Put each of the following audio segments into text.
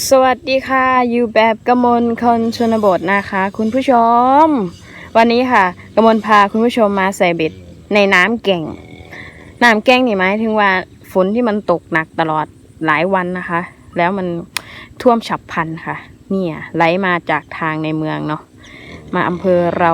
สวัสดีค่ะ อยู่แบบกมลคนชนบทนะคะ คุณผู้ชม วันนี้ค่ะกมลพาคุณผู้ชมมาใส่เบ็ดในน้ำแก่งน้ำแก่งนี่หมายถึงว่าฝนที่มันตกหนักตลอดหลายวันนะคะ แล้วมันท่วมฉับพลันค่ะ เนี่ยไหลมาจากทางในเมืองเนาะมาอำเภอเรา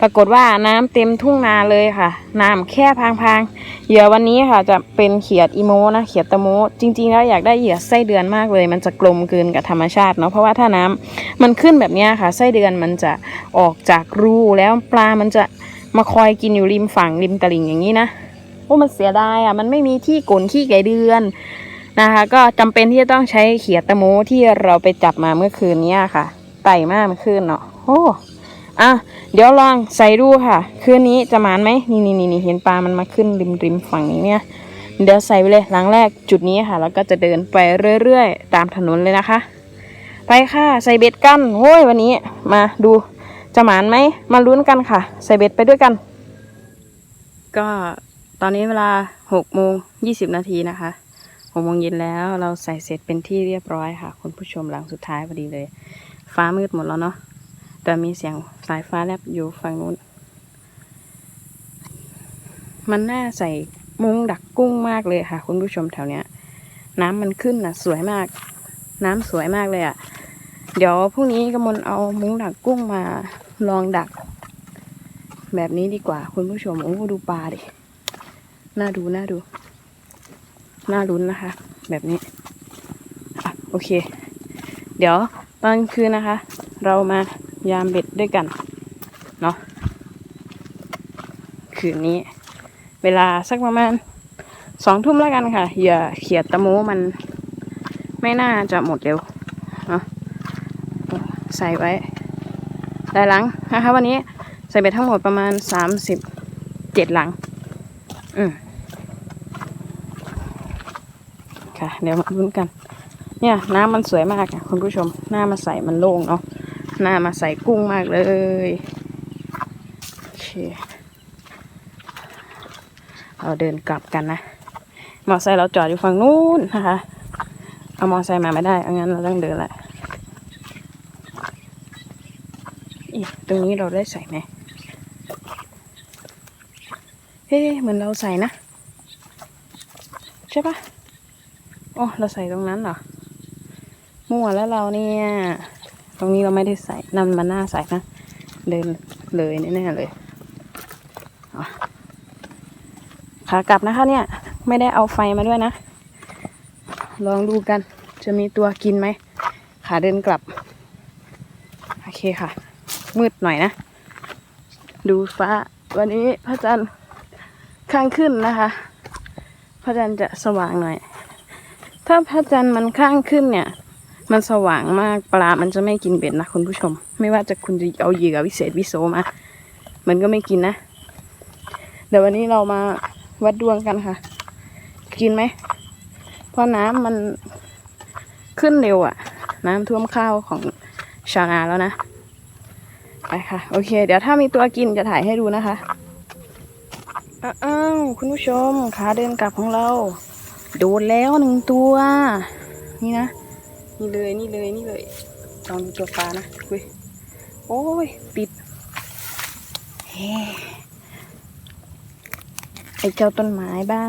ปรากฏว่าน้ำเต็มทุ่งนาเลยค่ะน้ำแค่พางๆเหยื่อวันนี้ค่ะจะเป็นเขียดอีโมนะเขียดตะโมจริงๆแล้วอยากได้เหยื่อไส้เดือนมากเลย มันจะกลมกลืนกับธรรมชาติเนาะเพราะว่าถ้าน้ำมันขึ้นแบบนี้ค่ะไส้เดือนมันจะออกจากรูแล้วปลามันจะมาคอยกินอยู่ริมฝั่งริมตลิ่งอย่างนี้นะโอ้มันเสียดายอะมันไม่มีที่กลนขี้ไก่เดือนนะคะก็จำเป็นที่จะต้องใช้เขียดตะโมที่เราไปจับมาเมื่อคืนนี้ค่ะไต่มากเมื่อคืนเนาะโอ้ อะเดี๋ยวลองใส่ดูค่ะ คืนนี้จะหมานไหมนี่นี่นี่เห็นปลามันมาขึ้นริมริมฝั่งนี้เนี่ย เดี๋ยวใส่ไปเลยหลังแรกจุดนี้ค่ะ แล้วก็จะเดินไปเรื่อยๆ ตามถนนเลยนะคะ ไปค่ะใส่เบ็ดกันโอ้ยวันนี้มาดูจะหมานไหมมาลุ้นกันค่ะ ใส่เบ็ดไปด้วยกัน ก็ตอนนี้เวลาหกโมงยี่สิบนาทีนะคะหกโมงเย็นแล้วเราใส่เสร็จเป็นที่เรียบร้อยค่ะ คุณผู้ชมหลังสุดท้ายพอดีเลย ฟ้ามืดหมดแล้วเนาะ แต่มีเสียงสายฟ้าแลบอยู่ฝั่งนู้น มันน่าใส่มุ้งดักกุ้งมากเลยค่ะ คุณผู้ชมแถวเนี้ย น้ำมันขึ้นน่ะสวยมาก น้ำสวยมากเลยอะ่ะ เดี๋ยวพรุ่งนี้กมลเอามุ้งดักกุ้งมาลองดัก แบบนี้ดีกว่า คุณผู้ชมโอ้ดูปลาดิน่าดูน่าดูน่าลุ้นนะคะ แบบนี้อโอเค เดี๋ยวตอนคืนนะคะ เรามา ยามเบ็ดด้วยกันเนาะคืนนี้ เวลาสักประมาณสองทุ่มแล้วกันค่ะ อย่าเขียดตะโมมันไม่น่าจะหมดเร็วเนาะใส่ไว้ได้หลังนะคะวันนี้ใส่เบ็ดทั้งหมดประมาณสามสิบเจ็ดหลัง อืมค่ะ เดี๋ยวมาลุ้นกัน เนี่ย น้ำมันสวยมากอะคุณผู้ชม หน้ามาใส่มันโล่งเนาะ หน้ามาใส่กุ้งมากเลยโอเคเราเดินกลับกันนะมอไซค์เราจอดอยู่ฝั่งนู้นนะคะ เอามอไซค์มาไม่ได้เอางั้นเราต้องเดินแหละอีตรงนี้เราได้ใส่ไหมเฮ้เหมือนเราใส่นะ ใช่ปะโอ้เราใส่ตรงนั้นเหรอมั่วแล้วเราเนี่ย ตรงนี้เราไม่ได้ใส่นั่นมันหน่าใส่นะ เดินเลยแน่ๆเลยขากลับนะคะเนี่ย ไม่ได้เอาไฟมาด้วยนะ ลองดูกัน จะมีตัวกินไหมขาเดินกลับ โอเคค่ะ มืดหน่อยนะ ดูฟ้า วันนี้พระจันทร์ข้างขึ้นนะคะ พระจันทร์จะสว่างหน่อย ถ้าพระจันทร์มันข้างขึ้นเนี่ย มันสว่างมากปลา มันจะไม่กินเบ็ดนะคุณผู้ชม ไม่ว่าจะคุณจะเอาเหยื่อวิเศษวิโสมา มันก็ไม่กินนะ เดี๋ยววันนี้เรามาวัดดวงกันค่ะ กินไหม เพราะน้ำมันขึ้นเร็วอะน้ำท่วมข้าวของชาวนาแล้วนะ ไปค่ะ โอเค เดี๋ยวถ้ามีตัวกินจะถ่ายให้ดูนะคะ อ้าวคุณผู้ชมขาเดินกลับของเรา โดนแล้วหนึ่งตัว นี่นะ นี่เลยนี่เลยนี่เลยลองดูตัวปลานะเว้ยโอ้ยปิดเฮ้ไอเจ้าต้นไม้บ้า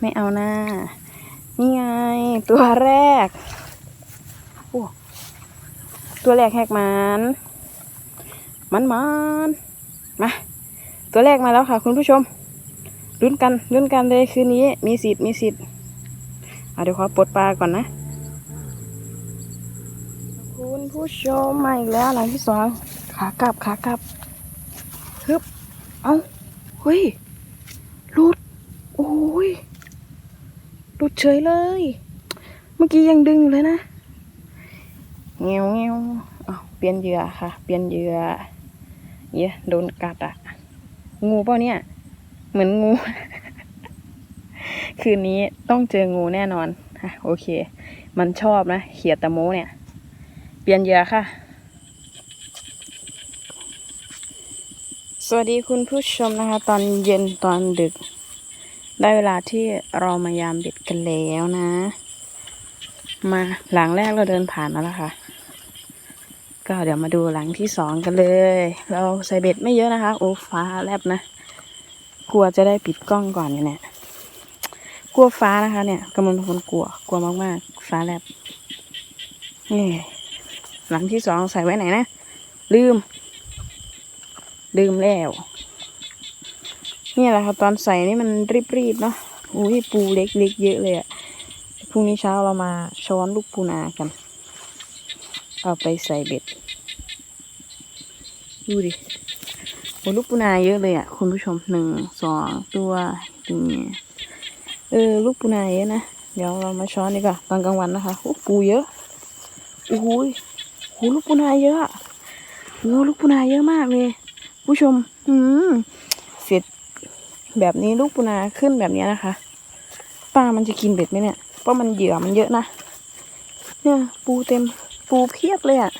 ไม่เอาหน้า นี่ไง ตัวแรกโอ้ตัวแรกแหกมันมันมันมา ตัวแรกมาแล้วค่ะ คุณผู้ชมลุ้นกันลุ้นกันเลยคืนนี้มีสิทธิ์มีสิทธิ์อะเดี๋ยวขอปลดปลาก่อนนะ ผู้ชมมาอีกแล้วหลังที่สองขากลับขากลับฮึบเอาเฮ้ยหลุดโอ้ยหลุดเฉยเลย เมื่อกี้ยังดึงอยู่เลยนะเงี้ยวเงี้ยวเอาเปลี่ยนเหยื่อค่ะ เปลี่ยนเหยื่อเย้โดนกัดอะงูเปล่าเนี่ย เหมือนงู คืนนี้ต้องเจองูแน่นอนอะโอเค มันชอบนะเขียดตะโมเนี่ย เปลี่ยนเหยื่อค่ะ สวัสดีคุณผู้ชมนะคะ ตอนเย็นตอนดึก ได้เวลาที่เรามายามเบ็ดกันแล้วนะ มาหลังแรกเราเดินผ่านมาแล้วค่ะ ก็เดี๋ยวมาดูหลังที่สองกันเลย เราใส่เบ็ดไม่เยอะนะคะ โอ้ฟ้าแลบนะ กลัวจะได้ปิดกล้องก่อนเนี่ยกลัวฟ้านะคะเนี่ยกำลังเป็นคนกลัว กลัวมากๆ ฟ้าแลบนี่ หลังที่สองใส่ไว้ไหนนะ ลืม ลืมแล้ว นี่แหละค่ะตอนใส่นี่มันรีบๆเนาะอุ้ยปูเล็กๆเยอะเลยอะพรุ่งนี้เช้าเรามาช้อนลูกปูนากัน เอาไปใส่เบ็ด ดูดิโอ้ลูกปูนาเยอะเลยอะคุณผู้ชมหนึ่งสองตัวอย่างเงี้เออลูกปูนาเยอะนะ เดี๋ยวเรามาช้อนดีกว่าตอนกลางวันนะคะโอ้ปูเยอะโอ้ย หลูกปูนาเยอะอะโอ้ลูกปูนาเยอะมากเลย ผู้ชม อืมเสร็จแบบนี้ลูกปูนาขึ้นแบบนี้นะคะปลามันจะกินเบ็ดไหมเนี่ยเพราะมันเหยื่อมันเยอะนะเนี่ยปูเต็มปูเพียบเลยอะ่ะ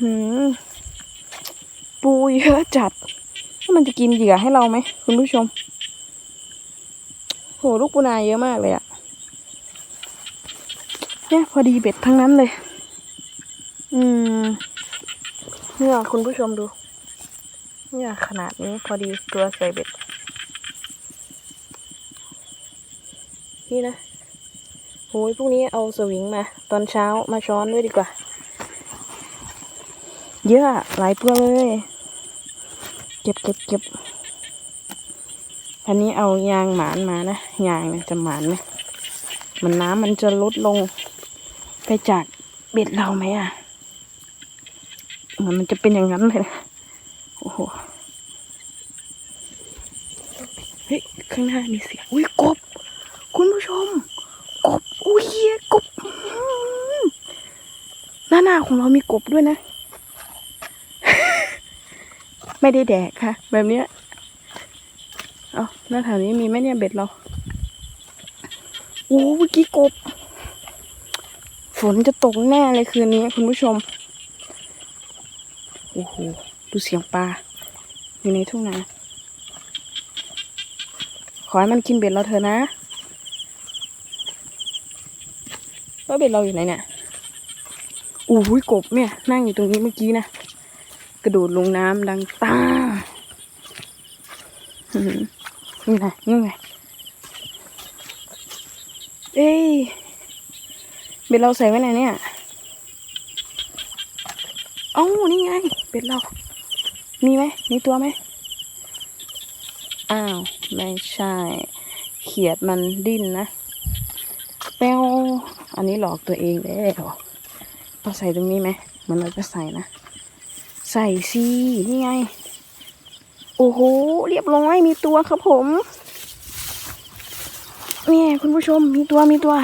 หืมปูเยอะจัดแล้วมันจะกินเหยื่อให้เราไหมคุณผู้ชมโหลูกปูนาเยอะมากเลยอะ่ะเนี่ยพอดีเบ็ดทั้งนั้นเลย อืม เนี่ยคุณผู้ชมดู เนี่ยขนาดนี้พอดีตัวใส่เบ็ด นี่นะโอ้ยพรุ่งนี้เอาสวิงมา ตอนเช้ามาช้อนด้วยดีกว่า เยอะหลายตัวเลย เก็บเก็บเก็บอันนี้เอายางหมานมานะยางเนี่ยจะหมานไหมมันน้ำมันจะลดลงไปจากเบ็ดเราไหมอะ มือนมันจะเป็นอย่างนั้นเลยนะโอ้โหเฮ้ยข้างหน้ามีเสียงอุ้ยกบ คุณผู้ชม กบอุ้ยกบอื้อหือหน้าหน้าของเรามีกบด้วยนะ ไม่ได้แดกค่ะ แบบเนี้ยเอาหน้าแถวนี้มีไหมเนี่ยเบ็ดเราโอ้เมื่อกี้กบ ฝนจะตกแน่เลยคืนนี้คุณผู้ชม โอ้โห ดูเสียงปลา อยู่ในทุ่งนา ขอให้มันกินเบ็ดเราเถอะนะว่าเบ็ดเราอยู่ไหนเนี่ยอู้หูยกบเนี่ย นั่งอยู่ตรงนี้เมื่อกี้นะ กระโดดลงน้ำดังตานี่ไงนี่ไง เอ้ย เบ็ดเราใส่ไว้ไหนเนี่ย เอ้านี่ไงเบ็ดเรา มีไหมมีตัวไหมอ้าว ไม่ใช่ เขียดมันดิ้นนะแป้วอันนี้หลอกตัวเองแล้วเราใส่ตรงนี้ไหมเหมันเราจะใส่นะ ใส่สินี่ไง โอ้โห เรียบร้อย มีตัวครับผมเนี่ยคุณผู้ชมมีตัวมีตัว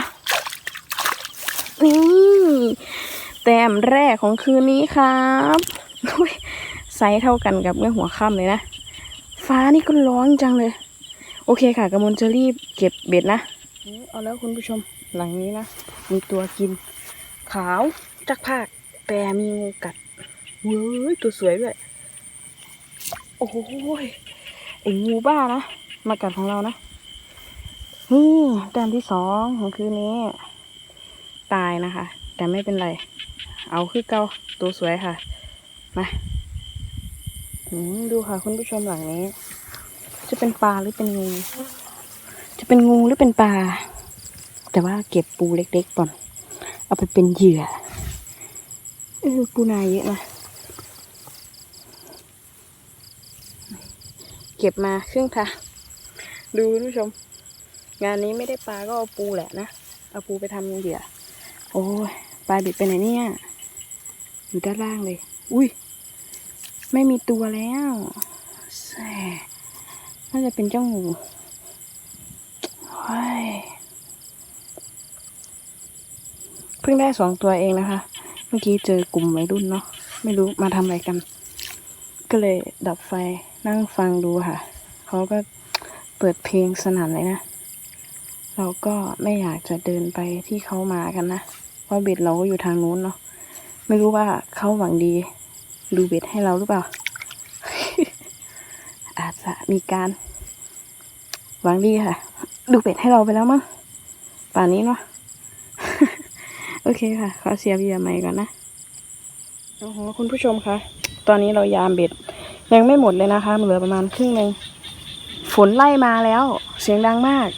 นี่ แต้มแรกของคืนนี้ครับอุ๊ยไซส์เท่ากันกับเมื่อหัวค่ำเลยนะ ฟ้านี่ก็ร้อนจังเลย โอเคค่ะกระมวลจะรีบเก็บเบ็ดนะ เอาแล้วคุณผู้ชมหลังนี้นะ มีตัวกิน ขาวจักภาคแต่มีงูกัดเว้ยตัวสวยด้วย โอ้ยไอ้งูบ้านะ มากัดของเรานะนี่ด้านที่สองของคืนนี้ ตายนะคะ แต่ไม่เป็นไร เอาคือเกาตัวสวยค่ะ มาดูค่ะคุณผู้ชมหลังนี้ จะเป็นปลาหรือเป็นงู จะเป็นงูหรือเป็นปลา แต่ว่าเก็บปูเล็กๆก่อน เอาไปเป็นเหยื่อเออปูนาเยอะนะเก็บมาครึ่งค่ะ ดูคุณผู้ชม งานนี้ไม่ได้ปลาก็เอาปูแหละนะ เอาปูไปทำเหยื่อ โอ้ย ปลาบิดไปไหนเนี่ย อยู่ด้านล่างเลย อุ้ย ไม่มีตัวแล้วแซ่น่าจะเป็นเจ้างูเฮ้ยเพิ่งได้สองตัวเองนะคะ เมื่อกี้เจอกลุ่มวัยรุ่นเนาะ ไม่รู้มาทำอะไรกัน ก็เลยดับไฟนั่งฟังดูค่ะ เขาก็เปิดเพลงสนั่นเลยนะ เราก็ไม่อยากจะเดินไปที่เขามากันนะ ราะเบ็ดเราก็อยู่ทางนู้นเนาะไม่รู้ว่าเขาหวังดีดูเบ็ดให้เราหรือเปล่า อาจจะมีการ หวังดีค่ะ ดูเบ็ดให้เราไปแล้วมั้งป่านนี้เนาะโอเคค่ะขอเสียบเหยื่อใหม่ก่อนนะโอ้โหคุณผู้ชมคะตอนนี้เรายามเบ็ด ยังไม่หมดเลยนะคะมันเหลือประมาณครึ่งหนึ่งฝนไล่มาแล้ว เสียงดังมาก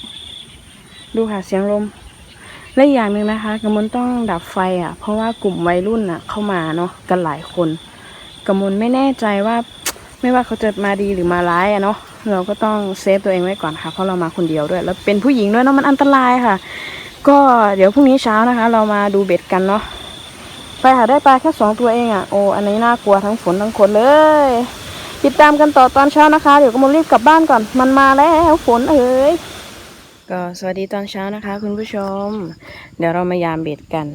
ดูค่ะเสียงลม และอย่างหนึ่งนะคะกำมลต้องดับไฟอะ เพราะว่ากลุ่มวัยรุ่นอะ เข้ามาเนาะกันหลายคนกำมลไม่แน่ใจว่า ไม่ว่าเขาจะมาดีหรือมาร้ายอะเนาะเราก็ต้องเซฟตัวเองไว้ก่อนค่ะเพราะเรามาคนเดียวด้วย แล้วเป็นผู้หญิงด้วยเนาะมันอันตรายค่ะ ก็เดี๋ยวพรุ่งนี้เช้านะคะ เรามาดูเบ็ดกันเนาะไปหาได้ปลาแค่สองตัวเองอะ่ะโอ้อันนี้น่ากลัวทั้งฝนทั้งคนเลย ติดตามกันต่อตอนเช้านะคะ เดี๋ยวกำมลรีบกลับบ้านก่อนมันมาแล้วฝนเอ้ย ก็สวัสดีตอนเช้านะคะ คุณผู้ชม เดี๋ยวเรามายามเบ็ดกัน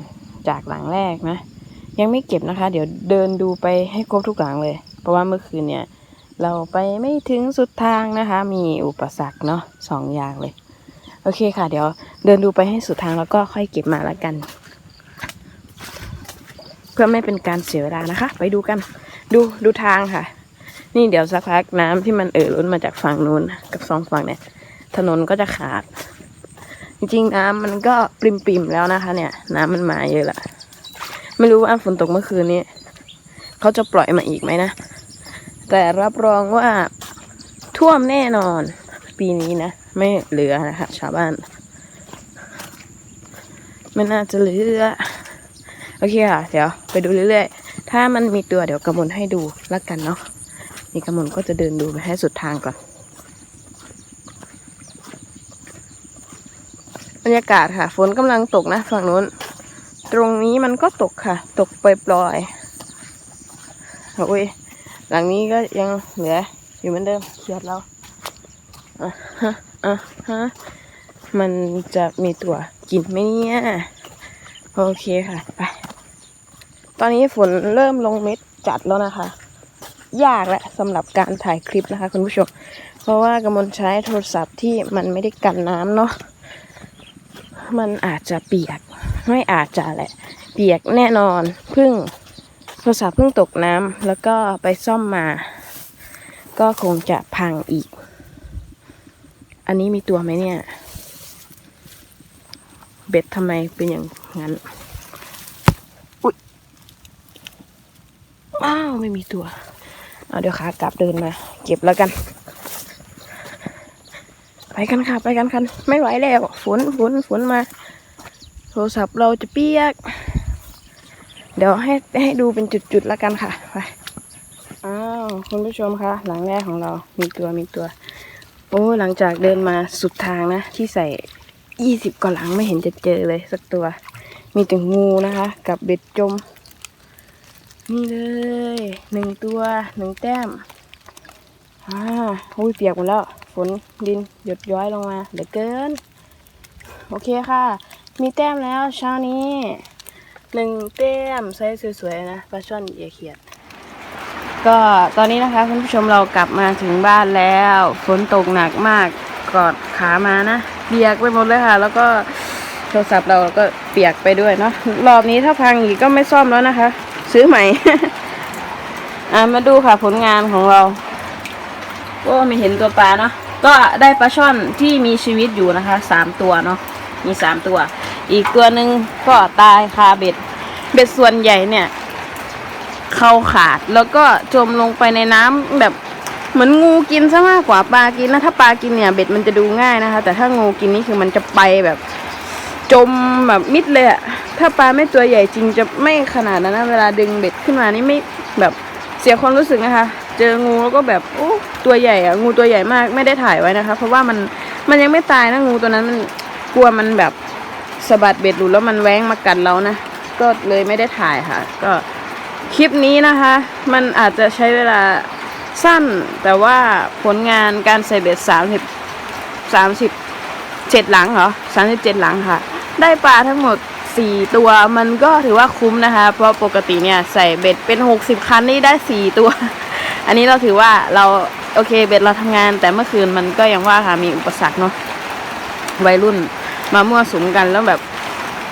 จากหลังแรกนะ ยังไม่เก็บนะคะ เดี๋ยวเดินดูไปให้ครบทุกหลังเลย เพราะว่าเมื่อคืนเนี่ย เราไปไม่ถึงสุดทางนะคะ มีอุปสรรคเนาะสองอย่างเลย โอเคค่ะ เดี๋ยวเดินดูไปให้สุดทางแล้วก็ค่อยเก็บมาแล้วกัน เพื่อไม่เป็นการเสียเวลานะคะ ไปดูกันดูดูทางค่ะ นี่เดี๋ยวสักพักน้ำที่มันเอ่อล้นมาจากฝั่งนู้นกับสองฝั่งเนี่ย ถนนก็จะขาด จริงๆน้ำมันก็ปริมๆแล้วนะคะ เนี่ย น้ำมันมาเยอะละไม่รู้ว่าฝนตกเมื่อคืนนี้เขาจะปล่อยมาอีกไหมนะ แต่รับรองว่าท่วมแน่นอน ปีนี้นะ ไม่เหลือนะคะ ชาวบ้าน ไม่น่าจะเหลือ โอเคค่ะ เดี๋ยวไปดูเรื่อยๆ ถ้ามันมีตัวเดี๋ยวกำมลให้ดูแล้วกันเนาะนี่กำมลก็จะเดินดูไปให้สุดทางก่อน รรยากาศค่ะ ฝนกำลังตกนะฝั่งนู้น ตรงนี้มันก็ตกค่ะ ตกปล่อยๆโอ้ยหลังนี้ก็ยังเหลืออยู่เหมือนเดิมเขียดเราอะฮะอะฮะมันจะมีตัวกินไหมเนี่ย โอเคค่ะไปตอนนี้ฝนเริ่มลงเม็ดจัดแล้วนะคะ ยากแหละสำหรับการถ่ายคลิปนะคะคุณผู้ชม เพราะว่ากำมลใช้โทรศัพท์ที่มันไม่ได้กันน้ำเนาะ มันอาจจะเปียก ไม่อาจจะแหละ เปียกแน่นอนเพิ่งโทรศัพท์เพิ่งตกน้ำแล้วก็ไปซ่อมมา ก็คงจะพังอีก อันนี้มีตัวไหมเนี่ย เบ็ดทำไมเป็นอย่างนั้นอุ๊ยอ้าวไม่มีตัว เอาเดี๋ยวขากลับเดินมา เก็บแล้วกัน ไปกันค่ะ ไปกันคันไม่ไหวแล้ว ฝนฝนฝนมา โทรศัพท์เราจะเปียก เดี๋ยวให้ให้ดูเป็นจุดๆแล้วกันค่ะไปอ้าวคุณผู้ชมคะหลังแรกของเรามีตัวมีตัว โอ้หลังจากเดินมาสุดทางนะ ที่ใส่ยี่สิบกว่าหลังไม่เห็นจะเจอเลยสักตัว มีแต่งูนะคะ กับเบ็ดจม นี่เลยหนึ่งตัวหนึ่งแต้มอ่าอุ้ยเปียกหมดแล้ว นดินหยดย้อยลงมาเหลือเกิน โอเคค่ะ มีแต้มแล้วเช้านี้หนึ่งแต้มไซส์สวยๆนะปลาช่อนเอียเขียด ก็ตอนนี้นะคะคุณผู้ชมเรากลับมาถึงบ้านแล้ว ฝนตกหนักมากกอดขามานะเปียกไปหมดเลยค่ะ แล้วก็โทรศัพท์เราก็เปียกไปด้วยเนาะรอบนี้ถ้าพังอีกก็ไม่ซ่อมแล้วนะคะ ซื้อใหม่อะมาดูค่ะผลงานของเรา โอ้ไม่เห็นตัวปลาเนาะ ก็ได้ปลาช่อนที่มีชีวิตอยู่นะคะสามตัวเนาะมีสามตัว อีกตัวหนึ่งก็ตายคาเบ็ด เบ็ดส่วนใหญ่เนี่ยเขาขาดแล้วก็จมลงไปในน้ำแบบเหมือนงูกินซะมากกว่าปลากินนะถ้าปลากินเนี่ยเบ็ดมันจะดูง่ายนะคะ แต่ถ้างูกินนี่คือมันจะไปแบบ จมแบบมิดเลยอะถ้าปลาไม่ตัวใหญ่จริงจะไม่ขนาดนั้นนะเวลาดึงเบ็ดขึ้นมานี่ไม่แบบเสียความรู้สึกนะคะ เจองูแล้วก็แบบโอ้ตัวใหญ่อะงูตัวใหญ่มากไม่ได้ถ่ายไว้นะคะ เพราะว่ามันมันยังไม่ตายนะงูตัวนั้นมันกลัวมันแบบสะบัดเบ็ดหลุดแล้วมันแว้งมากัดเรานะก็เลยไม่ได้ถ่ายค่ะ ก็คลิปนี้นะคะ มันอาจจะใช้เวลาสั้น แต่ว่าผลงานการใส่เบ็ดสามสิบสามสิบเจ็ดหลังเหรอสามสิบเจ็ดหลังค่ะ ได้ปลาทั้งหมดสี่ตัวมันก็ถือว่าคุ้มนะคะ เพราะปกติเนี่ยใส่เบ็ดเป็นหกสิบคันนี่ได้สี่ตัว อันนี้เราถือว่าเราโอเคเบ็ดเราทำงาน แต่เมื่อคืนมันก็ยังว่าค่ะมีอุปสรรคเนาะวัยรุ่นมามั่วสุมกันแล้วแบบ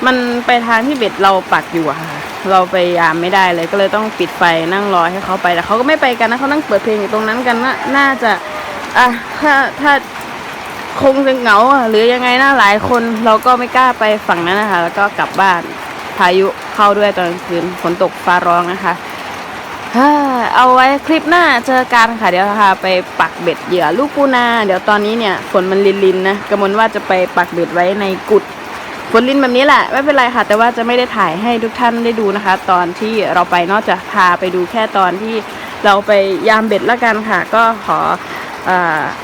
มันไปทางที่เบ็ดเราปักอยู่อะค่ะ เราไปยามไม่ได้เลยก็เลยต้องปิดไฟนั่งรอให้เขาไปแต่เขาก็ไม่ไปกันนะเขานั่งเปิดเพลงอยู่ตรงนั้นกันว่าน่าจะอะถ้าถ้าคงจะเหงาหรือยังไงน่าหลายคนเราก็ไม่กล้าไปฝั่งนั้นนะคะ แล้วก็กลับบ้านพายุเข้าด้วยตอนกลางคืนฝนตกฟ้าร้องนะคะฮ่า เอาไว้คลิปหน้าเจอกันค่ะ เดี๋ยวพาไปปักเบ็ดเหยื่อลูกปูนา เดี๋ยวตอนนี้เนี่ยฝนมันลินๆนนะกำมลว่าจะไปปักเบ็ดไว้ในกุดฝนลินแบบนี้แหละไม่เป็นไรค่ะ แต่ว่าจะไม่ได้ถ่ายให้ทุกท่านได้ดูนะคะ ตอนที่เราไปนอกจากพาไปดูแค่ตอนที่เราไปยามเบ็ดแล้วกันค่ะ ก็ขออ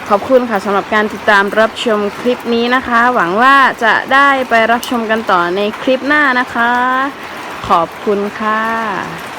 ขอบคุณค่ะสำหรับการติดตามรับชมคลิปนี้นะคะ หวังว่าจะได้ไปรับชมกันต่อในคลิปหน้านะคะ ขอบคุณค่ะ